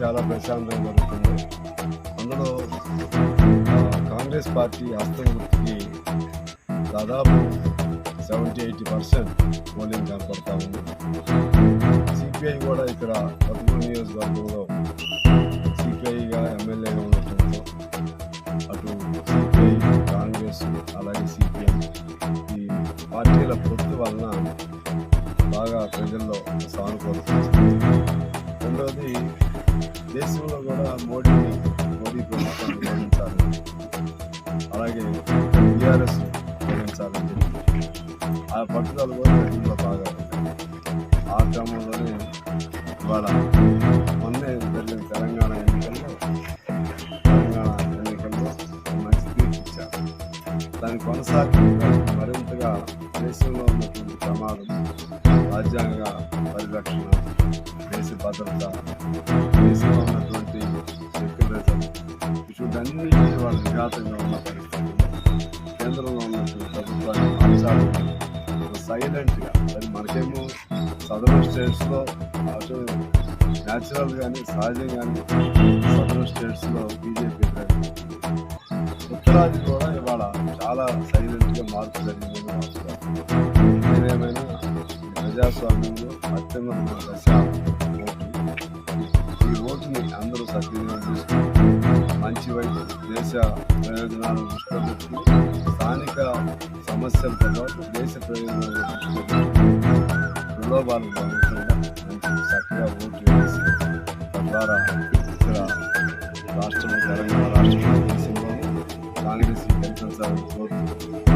చాలా ప్రశాంతంగా జరుగుతుంది. అందులో కాంగ్రెస్ పార్టీ హస్తం గుర్తుకి దాదాపు సెవెంటీ ఎయిటీ పర్సెంట్ పోలింగ్ కనపడతా ఉంది. సిపిఐ కూడా ఇక్కడ పదమూడు నియోజకవర్గంలో సిపిఐగా ఎమ్మెల్యేగా ఉండటంతో అటు సిపిఐ కాంగ్రెస్ అలాగే సిపిఎం ఈ పార్టీల పొత్తు వలన బాగా ప్రజల్లో సానుకూలత రెండవది దేశంలో కూడా మోడీని మోడీ ప్రభుత్వాన్ని గౌరవించాలి. అలాగే టీఆర్ఎస్ గౌరవించాలని చెప్పి ఆ పట్టుదల కూడా ప్రజల్లో బాగా ఆ క్రమంలోనే ఇవాళ మొన్నే జరిగిన తెలంగాణ ఎన్నికల్లో తెలంగాణ ఎన్నికల్లో మంచి తీర్పు ఇచ్చారు. దాన్ని కొనసాగింపుగా మరింతగా దేశంలో ఉన్నటువంటి ప్రమాదం రాజ్యాంగ పరిరక్షణ దేశ భద్రత దేశ వాళ్ళ విఘాతంగా ఉన్న పరిస్థితి కేంద్రంలో ఉన్నటువంటి ప్రభుత్వాన్ని మార్చాలని సైలెంట్గా. మరి మనకేమో సదరన్ స్టేట్స్లో అటు న్యాచురల్ కానీ సహజం కానీ సదరన్ స్టేట్స్లో బీజేపీ ఉత్తరాది కూడా ఇవాళ చాలా సైలెంట్గా మార్పు జరిగిందని భావిస్తారు ఏదేమైనా ప్రజాస్వామ్యంలో అత్యున్నత దశ ఓటు. ఈ ఓటుని అందరూ సద్వినియోగం మంచి వైపు దేశ ప్రయోజనాలను దృష్టిలో పెట్టుకుని స్థానిక సమస్యలతో పాటు దేశ ప్రయోజనాలను దృష్టిలో ప్రలోభాలు బాగుంటుందా చక్కగా ఓటు వేసి తద్వారా ఇక్కడ రాష్ట్రం తెలంగాణ రాష్ట్రం దేశంలోనూ కాంగ్రెస్ గెలిపించాలని కోరుతూ